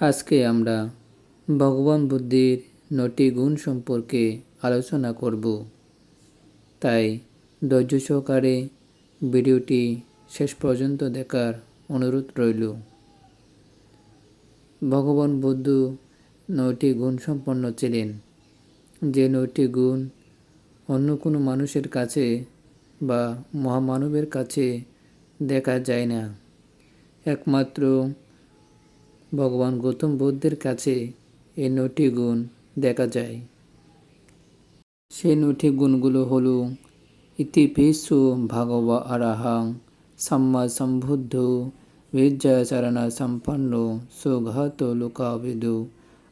আজকে আমরা ভগবান বুদ্ধির নটি গুণ সম্পর্কে আলোচনা করব। তাই ধৈর্য সহকারে ভিডিওটি শেষ পর্যন্ত দেখার অনুরোধ রইল। ভগবান বুদ্ধ নয়টি গুণ সম্পন্ন ছিলেন। যে নয়টি গুণ অন্য কোনো মানুষের কাছে বা মহামানবের কাছে দেখা যায় না। একমাত্র ভগবান গৌতম বুদ্ধের কাছে এই নটি গুণ দেখা যায়। সেই নটি গুণগুলো হলো ইতিপিসু ভাগবা আরাহাং, সাম্মা সম্বুদ্ধ বিদ্যাচারণা সম্পন্ন, সুঘাত লোকাবিদু,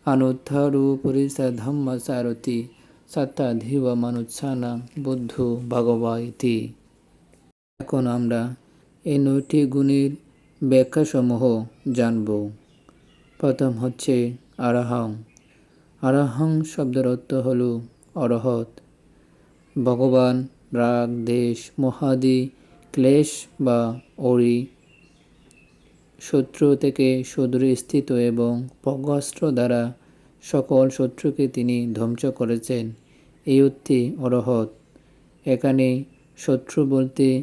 অনুত্থারু পরিসা ধম্ম সারথি সত্তাধিব মানুৎসানা বুদ্ধ ভগবা ইতি। এখন আমরা এই নয়টি গুণের ব্যাখ্যাসমূহ জানব। প্রথম হচ্ছে আরাহং। আরাহং শব্দের অর্থ হল অরহত। ভগবান, রাগ, দেশ, মহাদি, ক্লেশ বা অরি। শত্রু থেকে সুদূরে স্থিত এবং প্রজ্ঞাস্ত্র দ্বারা সকল শত্রুকে তিনি ধ্বংস করেছেন। এই অর্থে অরহত। এখানে শত্রু বলতে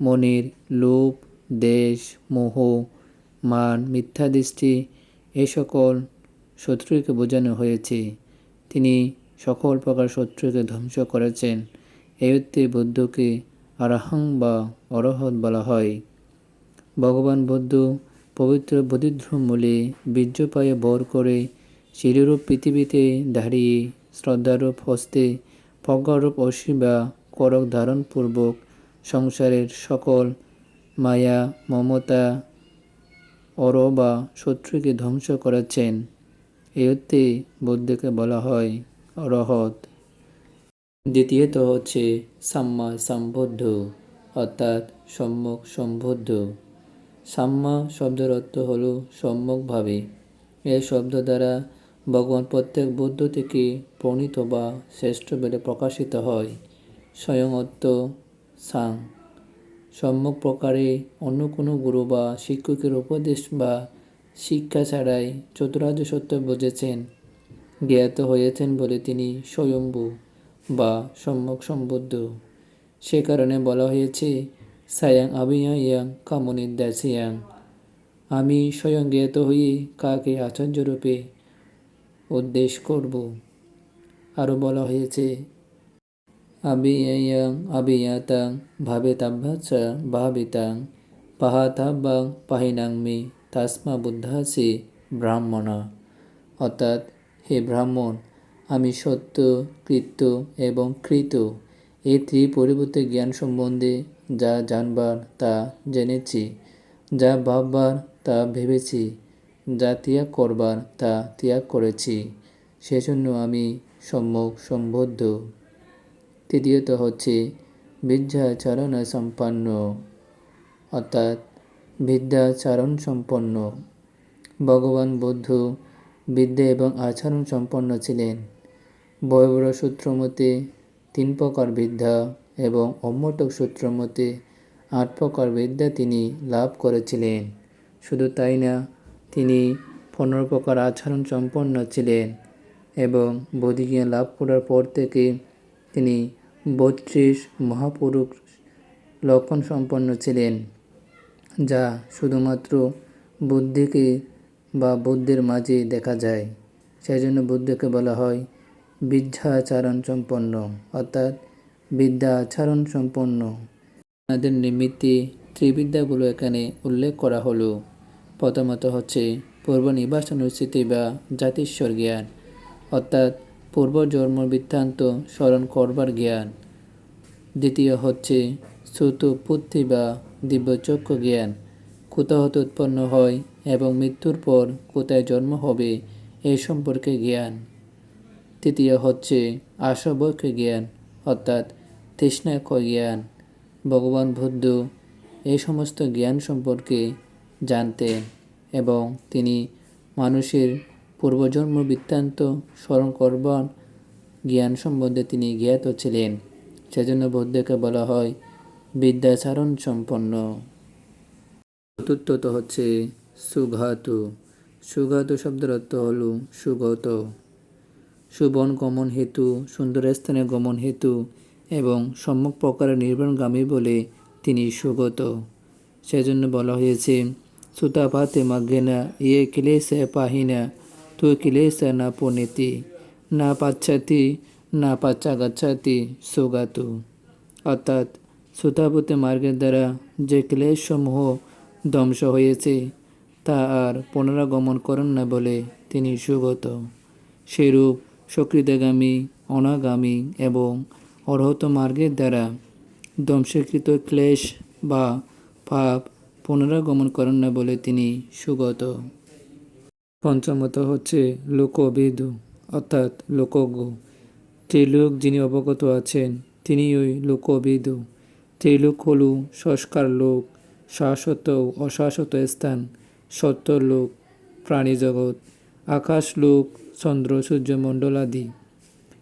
মনের, লোভ, দেশ, মোহ, মান মিথ্যা দৃষ্টি এ সকল শত্রুকে বোঝানো হয়েছে। তিনি সকল প্রকার শত্রুকে ধ্বংস করেছেন। এই অর্থে বুদ্ধকে বা অরহত বলা হয়। ভগবান বুদ্ধ পবিত্র বোধিধ্রুম মূলে বীর্যপায়ে বর করে শিরূপ পৃথিবীতে দাঁড়িয়ে শ্রদ্ধারূপ হস্তে, প্রজ্ঞারূপ অসীবা করক ধারণপূর্বক সংসারের সকল মায়া, মমতা অর বা শত্রুকে ধ্বংস করেছেন। এই অর্থে বুদ্ধকে বলা হয় অরহত। দ্বিতীয়ত হচ্ছে সাম্মা সম্বদ্ধ, অর্থাৎ সম্যক সম্বদ্ধ। সাম্মা শব্দের অর্থ হল সম্যকভাবে এই শব্দ দ্বারা ভগবান প্রত্যেক বুদ্ধ থেকে প্রণীত বা শ্রেষ্ঠ বলে প্রকাশিত হয়। স্বয়ং অর্থ সাং। সম্যক প্রকারে অন্য কোনো গুরু বা শিক্ষকের উপদেশ বা শিক্ষা ছাড়াই চতুরার্য সত্য বুঝেছেন। জ্ঞাত হয়েছেন বলে তিনি স্বয়ম্ভু বা সম্যক সম্বুদ্ধ। সে কারণে বলা হয়েছে, সায়াং আবিয়াং কামনিদ্যাসিয়াং আমি স্বয়ং জ্ঞাত হয়ে কাকে আচার্যরূপে উদ্দেশ করব? আরও বলা হয়েছে আবিয়াং আবিয়াতাং ভাবেতাভ্যাচ ভাবিতাং পাহাতাব্বাং পাহিনাংমি তাসমা বুদ্ধাসি ব্রাহ্মণা অর্থাৎ হে ব্রাহ্মণ, আমি সত্য, কৃত্য এবং কৃত। এই ত্রিপরিবর্তে জ্ঞান সম্বন্ধে যা জানবার, তা জেনেছি। যা ভাববার, তা ভেবেছি। যা ত্যাগ করবার, তা ত্যাগ করেছি। সেজন্য আমি সম্যক, সম্বদ্ধ। তৃতীয়ত হচ্ছে বিদ্যাচরণ সম্পন্ন, অর্থাৎ বিদ্যাচরণ সম্পন্ন। ভগবান বুদ্ধ বিদ্যা এবং আচরণ সম্পন্ন ছিলেন। বয়বর সূত্র মতে তিন প্রকার বিদ্যা এবং অম্মটক সূত্র মতে আট প্রকার বিদ্যা তিনি লাভ করেছিলেন। শুধু তাই না, তিনি পনেরো প্রকার আচরণ সম্পন্ন ছিলেন এবং বোধিজ্ঞান লাভ করার পর থেকে তিনি বত্রিশ মহাপুরুষ লক্ষণ সম্পন্ন ছিলেন, যা শুধুমাত্র বুদ্ধিকে বা বুদ্ধের মাঝে দেখা যায়। সেই জন্য বুদ্ধকে বলা হয় বিদ্যাচারণ সম্পন্ন অর্থাৎ বিদ্যা আচরণ সম্পন্ন তাদের নিমিত্তে ত্রিবিদ্যাগুলো এখানে উল্লেখ করা হলো। প্রথমত হচ্ছে পূর্ব নিবাস অনুষ্ঠিতি বা জাতিস্বর জ্ঞান, অর্থাৎ পূর্বজন্ম বৃত্তান্ত স্মরণ করবার জ্ঞান। দ্বিতীয় হচ্ছে শ্রুত পুত্তি বা দিব্যচক্ষু জ্ঞান। কোথাও উৎপন্ন হয় এবং মৃত্যুর পর কোথায় জন্ম হবে এই সম্পর্কে জ্ঞান। তৃতীয় হচ্ছে আশাবক্ষ জ্ঞান, অর্থাৎ তৃষ্ণাক্ষ জ্ঞান। ভগবান বুদ্ধ এই সমস্ত জ্ঞান সম্পর্কে জানতেন এবং তিনি মানুষের পূর্বজন্ম বৃত্তান্ত স্মরণ করবার জ্ঞান সম্বন্ধে তিনি জ্ঞাত ছিলেন। সেজন্য বুদ্ধকে বলা হয় বিদ্যাচারণ সম্পন্ন। চতুর্থত হচ্ছে, সুঘাতু। সুগত শব্দের অর্থ হল সুগত। সুবন গমন হেতু, সুন্দর স্থানে গমন হেতু এবং সম্যক প্রকারের নির্বাণগামী বলে তিনি সুগত। সেজন্য বলা হয়েছে সুতাপাতে মাঘেনা ইয়ে কিলেসে পাহিনা, তু কিলেসে না পনেতি। না পাচ্ছাতি না পাচ্চা গাচ্ছাতি সুগাতু অর্থাৎ সুতাপতি মার্গের দ্বারা যে ক্লেশসমূহ ধ্বংস হয়েছে তা আর পুনরাগমন করেন না বলে তিনি সুগত সেরূপ সকৃতগামী অনাগামী এবং অর্হত মার্গের দ্বারা ধ্বংসকৃত ক্লেশ বা পাপ পুনরাগমন করেন না বলে তিনি সুগত পঞ্চমত হচ্ছে লোকবিদু অর্থাৎ লোকজ্ঞ ত্রিলোক যিনি অবগত আছেন তিনি ওই লোকবিদু। ত্রিলোক হল সংস্কার লোক, শাশ্বত অশাশ্বত স্থান সত্য লোক প্রাণী জগৎ আকাশ লোক চন্দ্র সূর্যমণ্ডল আদি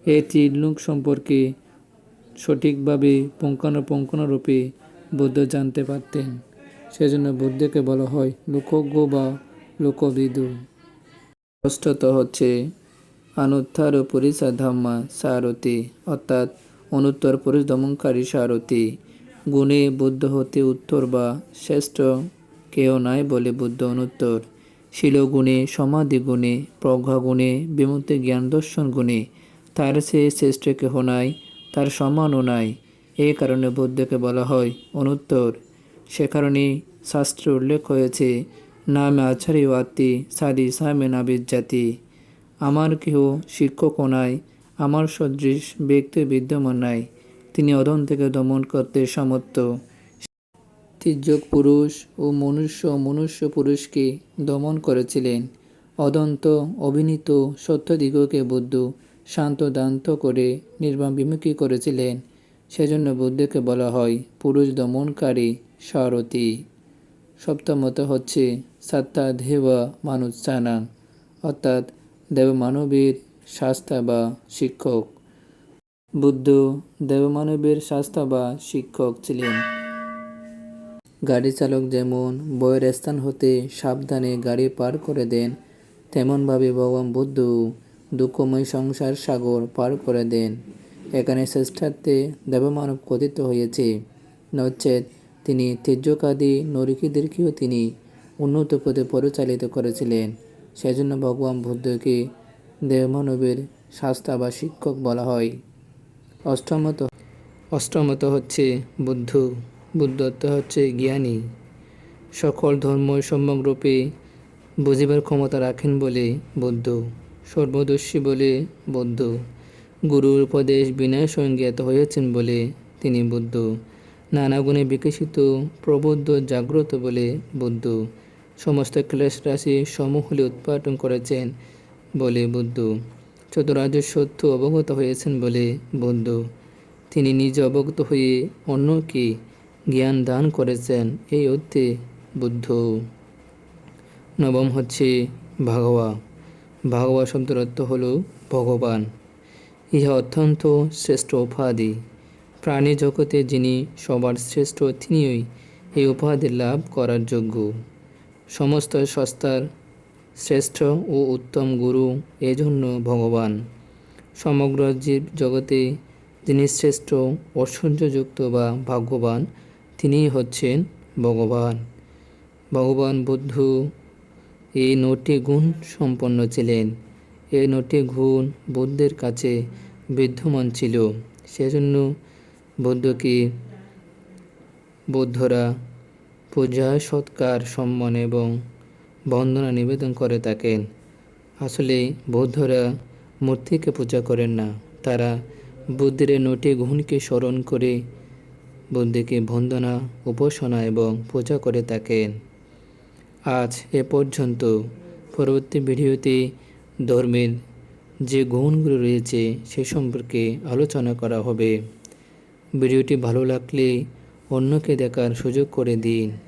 এই ত্রিলোক সম্পর্কে সঠিকভাবে পুঙ্খানুপুঙ্খানুরূপে বুদ্ধ জানতে পারতেন। সেজন্য বুদ্ধকে বলা হয় লোকজ্ঞ বা লোকবিদু। ষষ্ঠত হচ্ছে অনুত্তর পরিসা ধাম্মা সারথি অর্থাৎ অনুত্তর পুরুষ দমনকারী সারথি গুণে বুদ্ধ হতে উত্তর বা শ্রেষ্ঠ কেউ নাই বলে বুদ্ধ অনুত্তর শিলগুণে সমাধি গুণে প্রজ্ঞা বিমুক্তি জ্ঞান, দর্শন গুণে। তার সে শ্রেষ্ঠ কেহ নাই, তার সমানও নাই। এই কারণে বুদ্ধকে বলা হয় অনুত্তর। সে কারণে শাস্ত্রে উল্লেখ হয়েছে, নামে আচারি ওয়াতি সাদি সামে নাবিদ জাতি আমার কেহ শিক্ষকও নাই, আমার সদৃশ ব্যক্তি বিদ্যমান নাই, তিনি অদন থেকে দমন করতে সমর্থ তির্যক পুরুষ ও মনুষ্য মনুষ্য পুরুষকে দমন করেছিলেন। অদন্ত, অভিনীত সত্যদিগকে বুদ্ধ শান্ত দান্ত করে নির্বাণ বিমুখী করেছিলেন। সেজন্য বুদ্ধকে বলা হয় পুরুষ দমনকারী সারথী। সপ্তমত হচ্ছে সাত্তা মানুষ মানুষানাং অর্থাৎ দেবমানবের শাস্তা বা শিক্ষক। বুদ্ধ দেবমানবের শাস্তা বা শিক্ষক ছিলেন। গাড়ি চালক যেমন বয়ের স্থান হতে সাবধানে গাড়ি পার করে দেন, তেমনভাবে ভগবান বুদ্ধ দুঃখময় সংসার সাগর পার করে দেন। এখানে শ্রেষ্ঠার্থে দেবমানব কথিত হয়েছে নচেত তিনি তেজ্যকাদি নরিকীদেরকেও তিনি উন্নত পথে পরিচালিত করেছিলেন। সেজন্য ভগবান বুদ্ধকে দেবমানবের শাস্তা বা শিক্ষক বলা হয়। অষ্টমত অষ্টমত হচ্ছে বুদ্ধ। বুদ্ধত্ব হচ্ছে জ্ঞানী। সকল ধর্ম সম্যকরূপে বুঝিবার ক্ষমতা রাখেন বলে বুদ্ধ। সর্বদর্শী বলে বুদ্ধ। গুরুর উপদেশ বিনয় সংগীত হয়েছেন বলে তিনি বুদ্ধ। নানা গুণে বিকশিত, প্রবুদ্ধ, জাগ্রত বলে বুদ্ধ। সমস্ত রাশি সমূহলে উৎপাদন করেছেন বলে বুদ্ধ চতুরার্য সত্য অবগত হয়েছেন বলে বুদ্ধ তিনি নিজে অবগত হয়ে অন্যকে জ্ঞান দান করেছেন এই অর্থে বুদ্ধ নবম হচ্ছে ভাগবা ভাগবা শব্দের অর্থ হল ভগবান। ইহা অত্যন্ত শ্রেষ্ঠ উপাধি। প্রাণী জগতে যিনি সবার শ্রেষ্ঠ, তিনিই এই উপাধি লাভ করার যোগ্য। সমস্ত সস্তার শ্রেষ্ঠ ও উত্তম গুরু এজন্য ভগবান। সমগ্র জীব জগতে যিনি শ্রেষ্ঠ, ঐশ্বর্যযুক্ত বা ভাগ্যবান, তিনিই হচ্ছেন ভগবান। ভগবান বুদ্ধ এই নটি গুণ সম্পন্ন ছিলেন। এই নটি গুণ বুদ্ধের কাছে বিদ্যমান ছিল। সেজন্য বুদ্ধকে বৌদ্ধরা পূজা সৎকার, সম্মান এবং বন্দনা নিবেদন করে থাকেন। আসলে বৌদ্ধরা মূর্তিকে পূজা করেন না। তারা বুদ্ধের নটি গুণকে স্মরণ করে বুদ্ধকে বন্দনা, উপাসনা এবং পূজা করে থাকেন। আজ এ পর্যন্ত পরবর্তী ভিডিওতে ধর্মের যে গুণগুলো রয়েছে সে সম্পর্কে আলোচনা করা হবে। ভিডিওটি ভালো লাগলে অন্যকে দেখার সুযোগ করে দিন।